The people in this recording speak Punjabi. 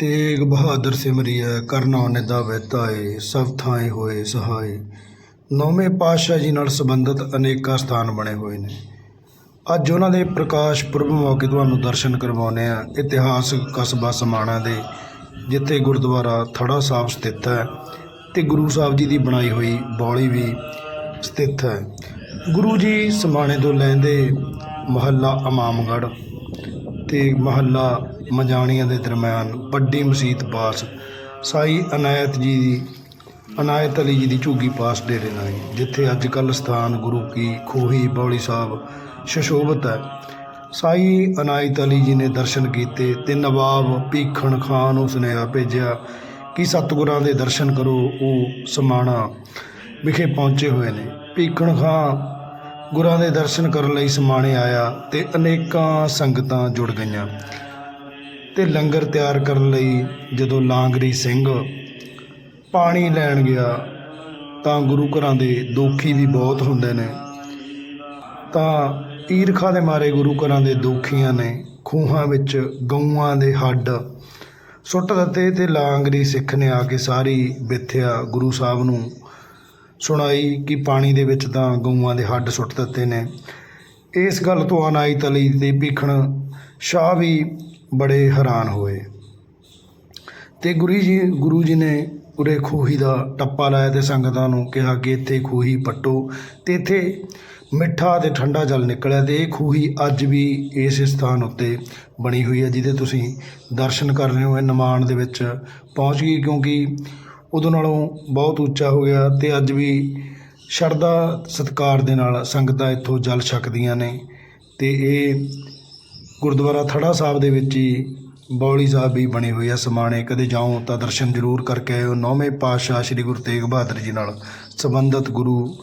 ਤੇਗ ਬਹਾਦਰ ਸਿਮਰਿਐ, ਕਰਨਾ ਨਿਦਾ ਵੈਤਾਏ ਸਭ ਥਾਏ ਹੋਏ ਸਹਾਏ। ਨੌਵੇਂ ਪਾਤਸ਼ਾਹ ਜੀ ਨਾਲ ਸੰਬੰਧਿਤ ਅਨੇਕਾਂ ਸਥਾਨ ਬਣੇ ਹੋਏ ਨੇ। ਅੱਜ ਉਹਨਾਂ ਦੇ ਪ੍ਰਕਾਸ਼ ਪੁਰਬ ਮੌਕੇ ਤੁਹਾਨੂੰ ਦਰਸ਼ਨ ਕਰਵਾਉਂਦੇ ਆ ਇਤਿਹਾਸਕ ਕਸਬਾ ਸਮਾਣਾ ਦੇ, ਜਿੱਥੇ ਗੁਰਦੁਆਰਾ ਥੜਾ ਸਾਹਿਬ ਸਥਿਤ ਹੈ ਤੇ ਗੁਰੂ ਸਾਹਿਬ ਜੀ ਦੀ ਬਣਾਈ ਹੋਈ ਬੌਲੀ ਵੀ ਸਥਿਤ ਹੈ। ਗੁਰੂ ਜੀ ਸਮਾਣੇ ਤੋਂ ਲੈਂਦੇ ਮਹੱਲਾ ਇਮਾਮਗੜ੍ਹ। ਤੇ ਮਹੱਲਾ ਮਜਾਣੀਆਂ ਦੇ ਦਰਮਿਆਨ ਵੱਡੀ ਮਸਜਿਦ ਪਾਸ ਸਾਈ ਅਨਾਇਤ ਜੀ ਦੀ, ਅਨਾਇਤ ਅਲੀ ਜੀ ਦੀ ਝੁੱਗੀ ਪਾਸ ਡੇਰੇ ਨਾਲ ਜਿੱਥੇ ਅੱਜ ਕੱਲ੍ਹ ਸਥਾਨ ਗੁਰੂ ਕੀ ਖੋਹੀ ਬੌਲੀ ਸਾਹਿਬ ਸ਼ਸ਼ੋਭਤ ਹੈ। ਸਾਈ ਅਨਾਇਤ ਅਲੀ ਜੀ ਨੇ ਦਰਸ਼ਨ ਕੀਤੇ ਤੇ ਨਵਾਬ ਭੀਖਣ ਖਾਨ ਨੂੰ ਸੁਨੇਹਾ ਭੇਜਿਆ ਕਿ ਸਤਿਗੁਰਾਂ ਦੇ ਦਰਸ਼ਨ ਕਰੋ, ਉਹ ਸਮਾਣਾ ਵਿਖੇ ਪਹੁੰਚੇ ਹੋਏ ਨੇ। ਭੀਖਣ ਖਾਂ ਗੁਰਾਂ ਦੇ ਦਰਸ਼ਨ ਕਰਨ ਲਈ ਸਮਾਣੇ ਆਇਆ ਤੇ ਅਨੇਕਾਂ ਸੰਗਤਾਂ ਜੁੜ ਗਈਆਂ। ਤੇ ਲੰਗਰ ਤਿਆਰ ਕਰਨ ਲਈ ਜਦੋਂ ਲਾਂਗਰੀ ਸਿੰਘ ਪਾਣੀ ਲੈਣ ਗਿਆ, ਤਾਂ ਗੁਰੂ ਘਰਾਂ ਦੇ ਦੋਖੀ ਵੀ ਬਹੁਤ ਹੁੰਦੇ ਨੇ। ਤਾਂ ਈਰਖਾ ਦੇ ਮਾਰੇ ਗੁਰੂ ਘਰਾਂ ਦੇ ਦੋਖੀਆਂ ਨੇ ਖੂਹਾਂ ਵਿੱਚ ਗਊਆਂ ਦੇ ਹੱਡ ਸੁੱਟ ਦਿੱਤੇ ਤੇ ਲਾਂਗਰੀ ਸਿੱਖ ਨੇ ਆ ਕੇ ਸਾਰੀ ਵਿਥਿਆ ਗੁਰੂ ਸਾਹਿਬ ਨੂੰ ਸੁਣਾਈ ਕਿ ਪਾਣੀ ਦੇ ਵਿੱਚ ਤਾਂ ਗਊਆਂ ਦੇ ਹੱਡ ਸੁੱਟ ਦਿੱਤੇ ਨੇ। ਇਸ ਗੱਲ ਤੋਂ ਅਨਾਇਤ ਅਲੀ ਤੇ ਭੀਖਣ ਸ਼ਾਹ ਵੀ ਬੜੇ ਹੈਰਾਨ ਹੋਏ। ਤੇ ਗੁਰੂ ਜੀ ਗੁਰੂ ਜੀ ਨੇ ਉਰੇ ਖੂਹੀ ਦਾ ਟੱਪਾ ਲਾਇਆ ਤੇ ਸੰਗਤਾਂ ਨੂੰ ਕਿਹਾ ਕਿ ਇੱਥੇ ਖੂਹੀ ਪੱਟੋ ਤੇ ਇੱਥੇ ਮਿੱਠਾ ਤੇ ਠੰਡਾ ਜਲ ਨਿਕਲਿਆ ਤੇ ਇਹ ਖੂਹੀ ਅੱਜ ਵੀ ਇਸ ਸਥਾਨ ਉੱਤੇ ਬਣੀ ਹੋਈ ਹੈ, ਜਿਹਦੇ ਤੁਸੀਂ ਦਰਸ਼ਨ ਕਰ ਰਹੇ ਹੋ, ਇਹ ਨਿਮਾਣ ਦੇ ਵਿੱਚ ਪਹੁੰਚ ਗਈ ਕਿਉਂਕਿ ਉਦੋਂ ਨਾਲੋਂ ਬਹੁਤ ਉੱਚਾ ਹੋ ਗਿਆ ਅਤੇ ਅੱਜ ਵੀ ਸ਼ਰਧਾ ਸਤਿਕਾਰ ਦੇ ਨਾਲ ਸੰਗਤਾਂ ਇੱਥੋਂ ਜਲ ਛਕਦੀਆਂ ਨੇ ਅਤੇ ਇਹ ਗੁਰਦੁਆਰਾ ਥੜਾ ਸਾਹਿਬ ਦੇ ਵਿੱਚ ਹੀ ਬੌਲੀ ਸਾਹਿਬ ਵੀ ਬਣੇ ਹੋਏ ਆ ਸਮਾਣੇ। ਕਦੇ ਜਾਓ ਤਾਂ ਦਰਸ਼ਨ ਜ਼ਰੂਰ ਕਰਕੇ ਆਇਓ। ਨੌਵੇਂ ਪਾਤਸ਼ਾਹ ਸ੍ਰੀ ਗੁਰੂ ਤੇਗ ਬਹਾਦਰ ਜੀ ਨਾਲ ਸੰਬੰਧਿਤ ਗੁਰੂ